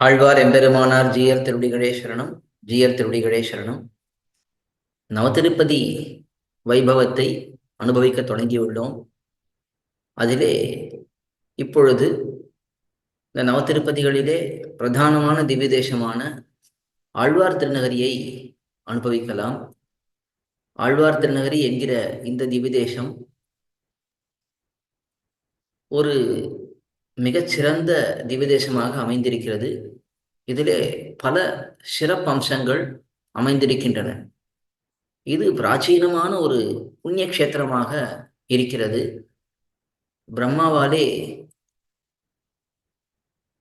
ஆழ்வார் எம்பெருமானார் ஜியர் திருடிகளே சரணம் ஜியர் திருடிகளே சரணம் நவதிருப்பதி வைபவத்தை அனுபவிக்க தொடங்கியுள்ளோம். அதிலே இப்பொழுது இந்த நவதிருப்பதிகளிலே பிரதானமான திவ்ய தேசமான ஆழ்வார் திருநகரியை அனுபவிக்கலாம். ஆழ்வார் திருநகரி என்கிற இந்த திவ்ய தேசம் ஒரு மிகச்சிறந்த திவ்யதேசமாக அமைந்திருக்கிறது. இதிலே பல சிறப்பம்சங்கள் அமைந்திருக்கின்றன. இது பிராச்சீனமான ஒரு புண்ணிய கஷேத்திரமாக இருக்கிறது. பிரம்மாவாலே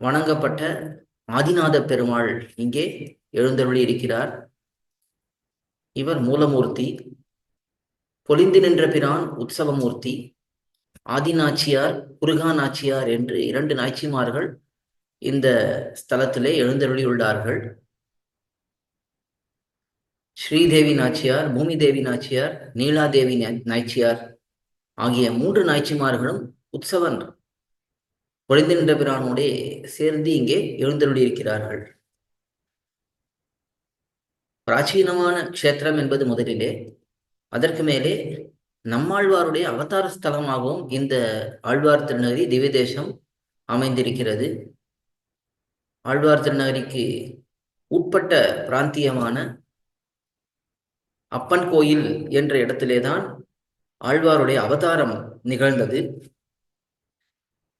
வணங்கப்பட்ட ஆதிநாத பெருமாள் இங்கே எழுந்தருளி இருக்கிறார் இவர் மூலமூர்த்தி பொலிந்து நின்ற பிரான் உற்சவமூர்த்தி ஆதிநாச்சியார் குருகா நாச்சியார் என்று இரண்டு நாச்சிமார்கள் இந்த ஸ்தலத்திலே எழுந்தருளியுள்ளார்கள். ஸ்ரீதேவி நாச்சியார் பூமி தேவி நாச்சியார் நீலாதேவி நாச்சியார் ஆகிய மூன்று நாய்ச்சிமார்களும் உற்சவன் பொழிந்தின்ற பிரானோடே சேர்ந்து இங்கே எழுந்தருளியிருக்கிறார்கள். பிராச்சீனமான க்ஷேத்திரம் என்பது முதலிலே அதற்கு மேலே நம்மாழ்வாருடைய அவதார ஸ்தலமாகவும் இந்த ஆழ்வார் திருநகரி திவ்யதேசம் அமைந்திருக்கிறது. ஆழ்வார் திருநகரிக்கு உட்பட்ட பிராந்தியமான அப்பன் கோயில் என்ற இடத்திலேதான் ஆழ்வாருடைய அவதாரம் நிகழ்ந்தது.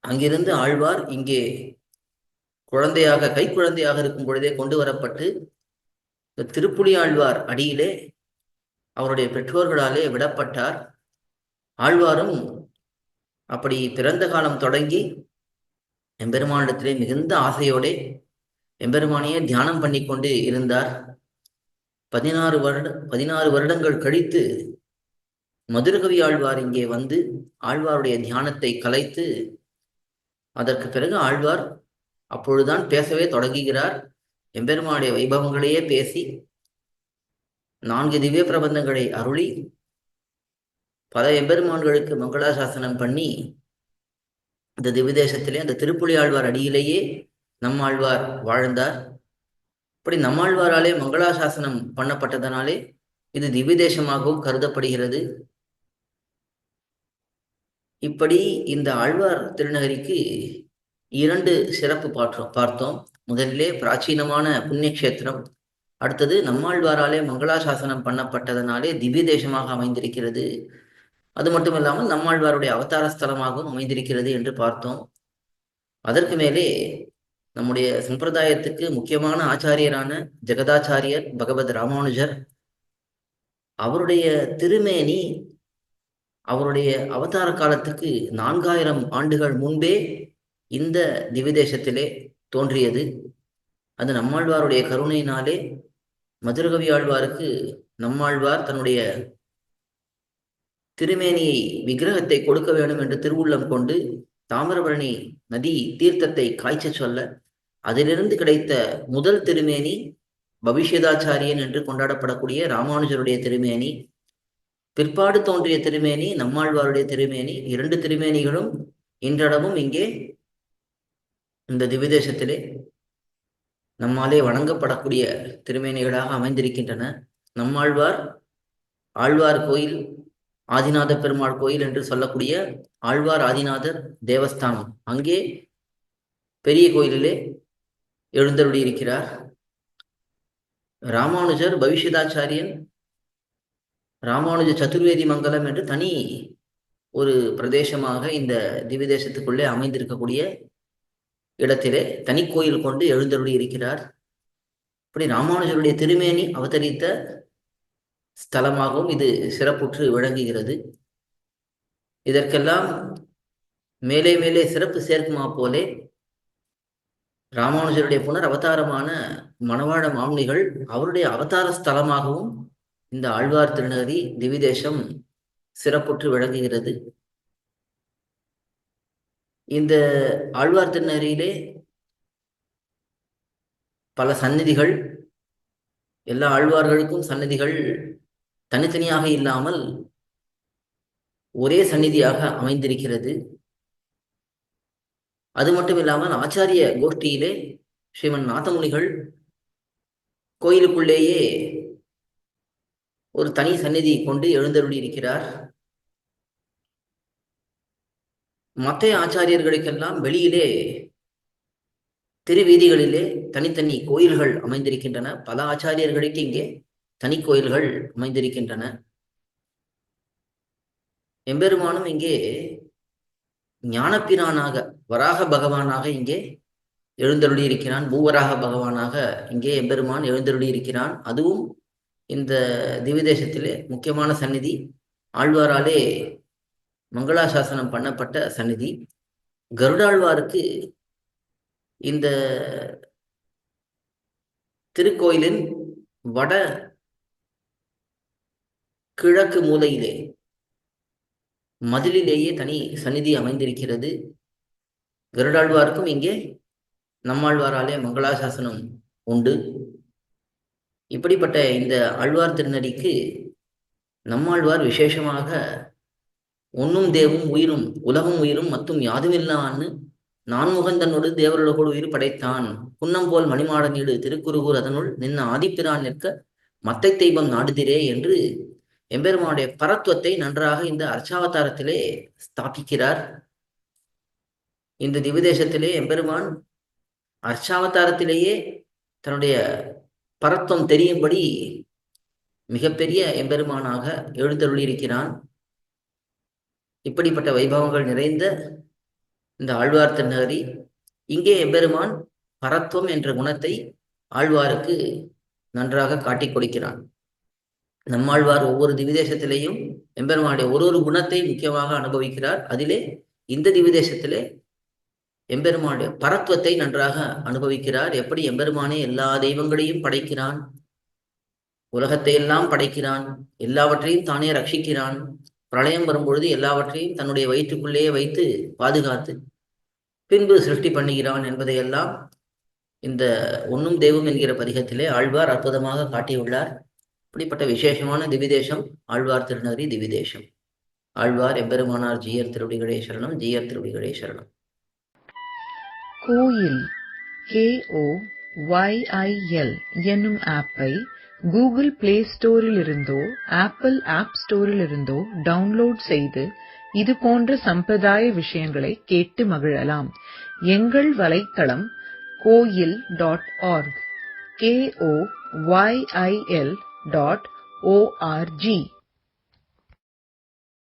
அங்கிருந்து ஆழ்வார் இங்கே குழந்தையாக கை குழந்தையாக இருக்கும் பொழுதே கொண்டு வரப்பட்டு திருப்புலி ஆழ்வார் அடியிலே அவருடைய பெற்றோர்களாலே விடப்பட்டார். ஆழ்வாரும் அப்படி பிறந்த காலம் தொடங்கி எம்பெருமானிடத்திலே மிகுந்த ஆசையோடு எம்பெருமானையே தியானம் பண்ணி கொண்டு இருந்தார். பதினாறு வருட பதினாறு வருடங்கள் கழித்து மதுரகவி ஆழ்வார் இங்கே வந்து ஆழ்வாருடைய தியானத்தை கலைத்து அதற்கு பிறகு ஆழ்வார் அப்பொழுதுதான் பேசவே தொடங்குகிறார். எம்பெருமானுடைய வைபவங்களையே பேசி நான்கு திவ்ய பிரபந்தங்களை அருளி பல எம்பெருமான்களுக்கு மங்களாசாசனம் பண்ணி இந்த திவ்விதேசத்திலே அந்த திருப்புலி ஆழ்வார் அடியிலேயே நம்மாழ்வார் வாழ்ந்தார். இப்படி நம்மாழ்வாராலே மங்களாசாசனம் பண்ணப்பட்டதனாலே இது திவ்விதேசமாகவும் கருதப்படுகிறது. இப்படி இந்த ஆழ்வார் திருநகரிக்கு இரண்டு சிறப்பு பார்த்தோம் பார்த்தோம். முதலிலே பிராச்சீனமான புண்ணியக்ஷேத்திரம் அடுத்தது நம்மாழ்வாராலே மங்களாசாசனம் பண்ணப்பட்டதனாலே திவ்ய தேசமாக அமைந்திருக்கிறது. அது மட்டும் இல்லாமல் நம்மாழ்வாருடைய அவதார ஸ்தலமாகவும் அமைந்திருக்கிறது என்று பார்த்தோம். அதற்கு மேலே நம்முடைய சம்பிரதாயத்துக்கு முக்கியமான ஆச்சாரியரான ஜெகதாச்சாரியர் பகவத் ராமானுஜர் அவருடைய திருமேனி அவருடைய அவதார காலத்துக்கு நான்காயிரம் ஆண்டுகள் முன்பே இந்த திவிதேசத்திலே தோன்றியது. அது நம்மாழ்வாருடைய கருணையினாலே மதுரகவி ஆழ்வாருக்கு நம்மாழ்வார் தன்னுடைய திருமேனியை விக்கிரகத்தை கொடுக்க வேண்டும் என்று திருவுள்ளம் கொண்டு தாமிரபரணி நதி தீர்த்தத்தை காய்ச்ச சொல்ல அதிலிருந்து கிடைத்த முதல் திருமேனி பவிஷ்யதாச்சாரியன் என்று கொண்டாடப்படக்கூடிய ராமானுஜருடைய திருமேனி பிற்பாடு தோன்றிய திருமேனி நம்மாழ்வாருடைய திருமேனி இரண்டு திருமேனிகளும் இன்றளவும் இங்கே இந்த திவிதேசத்திலே நம்மாலே வணங்கப்படக்கூடிய திருமேனிகளாக அமைந்திருக்கின்றன. நம்மாழ்வார் ஆழ்வார் கோயில் ஆதிநாத பெருமாள் கோயில் என்று சொல்லக்கூடிய ஆழ்வார் ஆதிநாதர் தேவஸ்தானம். அங்கே பெரிய கோயிலிலே எழுந்தருளி இருக்கிறார். ராமானுஜர் பவிஷ்யதாச்சாரியன் ராமானுஜ சதுர்வேதி மங்கலம் என்று தனி ஒரு பிரதேசமாக இந்த திவ்யதேசத்துக்குள்ளே அமைந்திருக்கக்கூடிய இடத்திலே தனி கோயில் கொண்டு எழுந்தருளி இருக்கிறார். இப்படி ராமானுஜருடைய திருமேனி அவதரித்த ஸ்தலமாகவும் இது சிறப்புற்று விளங்குகிறது. இதற்கெல்லாம் மேலே மேலே சிறப்பு சேர்க்குமா போலே ராமானுஜருடைய புனர் அவதாரமான மணவாழ மாமுனிகள் அவருடைய அவதார ஸ்தலமாகவும் இந்த ஆழ்வார் திருநகரி திவிதேசம் சிறப்புற்று விளங்குகிறது. இந்த ஆழ்வார் திருநகரியிலே பல சந்நிதிகள் எல்லா ஆழ்வார்களுக்கும் சந்நிதிகள் தனித்தனியாக இல்லாமல் ஒரே சந்நிதியாக அமைந்திருக்கிறது. அது மட்டும் இல்லாமல் ஆச்சாரிய கோஷ்டியிலே ஸ்ரீமன் நாதமுனிகள் கோயிலுக்குள்ளேயே ஒரு தனி சந்நிதி கொண்டு எழுந்தருளி இருக்கிறார். மற்ற ஆச்சாரியர்களுக்கெல்லாம் வெளியிலே திருவீதிகளிலே தனித்தனி கோயில்கள் அமைந்திருக்கின்றன. பல ஆச்சாரியர்களுக்கு இங்கே தனி கோயில்கள் அமைந்திருக்கின்றன. எம்பெருமானும் இங்கே ஞானப்பிரானாக வராக பகவானாக இங்கே எழுந்தருளி இருக்கிறான் பூவராக பகவானாக இங்கே எம்பெருமான் எழுந்தருளி இருக்கிறான் அதுவும் இந்த திவிதேசத்திலே முக்கியமான சந்நிதி. ஆழ்வாராலே மங்களாசாசனம் பண்ணப்பட்ட சந்நிதி. கருடாழ்வாருக்கு இந்த திருக்கோயிலின் வட கிழக்கு மூலையிலே. மதிலிலேயே தனி சந்நிதி அமைந்திருக்கிறது. கருடாழ்வாருக்கும் இங்கே நம்மாழ்வாராலே மங்களாசாசனம் உண்டு. இப்படிப்பட்ட இந்த ஆழ்வார் திருநடிக்கு நம்மாழ்வார் விசேஷமாக ஒன்னும் தேவும் உயிரும் உலகம் உயிரும் மற்றும் யாதுமில்லான்னு நான்முகன் தன்னோடு தேவர்களோடு உயிர் படைத்தான். புன்னம் போல் மணிமாடனீடு திருக்குறுகூர் அதனுள் நின்ன ஆதிப்பிரான் நிற்க மத்தை தெய்வம் நாடுதிரே என்று எம்பெருமானுடைய பரத்துவத்தை நன்றாக இந்த அர்ச்சாவதாரத்திலே ஸ்தாபிக்கிறார். இந்த திவிதேசத்திலே எம்பெருமான் அர்ச்சாவதாரத்திலேயே தன்னுடைய பரத்துவம் தெரியும்படி மிகப்பெரிய எம்பெருமானாக எழுந்தருளியிருக்கிறான். இப்படிப்பட்ட வைபவங்கள் நிறைந்த இந்த ஆழ்வார் திருநகரி இங்கே எம்பெருமான் பரத்துவம் என்ற குணத்தை ஆழ்வாருக்கு நன்றாக காட்டிக் கொடுக்கிறான். நம்மாழ்வார் ஒவ்வொரு திவிதேசத்திலேயும் எம்பெருமானுடைய ஒரு ஒரு குணத்தை முக்கியமாக அனுபவிக்கிறார். அதிலே இந்த திவிதேசத்திலே எம்பெருமானுடைய பரத்துவத்தை நன்றாக அனுபவிக்கிறார். எப்படி எம்பெருமானே எல்லா தெய்வங்களையும் படைக்கிறான் உலகத்தை எல்லாம் படைக்கிறான் எல்லாவற்றையும் தானே ரட்சிக்கிறான் பிரளயம் வரும்பொழுது எல்லாவற்றையும் தன்னுடைய வயிற்றுக்குள்ளேயே வைத்து பாதுகாத்து பின்பு சிருஷ்டி பண்ணுகிறான் என்பதையெல்லாம் இந்த ஒன்னும் தெய்வம் என்கிற பதிகத்திலே ஆழ்வார் அற்புதமாக காட்டியுள்ளார். இப்படிப்பட்ட விசேஷமான திவிதேசம் ஆழ்வார் திருநகரி திவிதேசம். ஆழ்வார் எம்பெருமானார் ஜீயர் திருடிகளே சரணம் ஜீயர் திருடிகளே சரணம். கோயில் K O Y I L என்னும் ஆப்பை கூகுள் பிளே ஸ்டோரிலிருந்தோ ஆப்பிள் ஆப் ஸ்டோரில் இருந்தோ டவுன்லோட் செய்து இது போன்ற சம்பிரதாய விஷயங்களை கேட்டு மகிழலாம். எங்கள் வலைத்தளம் Koyil dot org K O Y I L dot O R G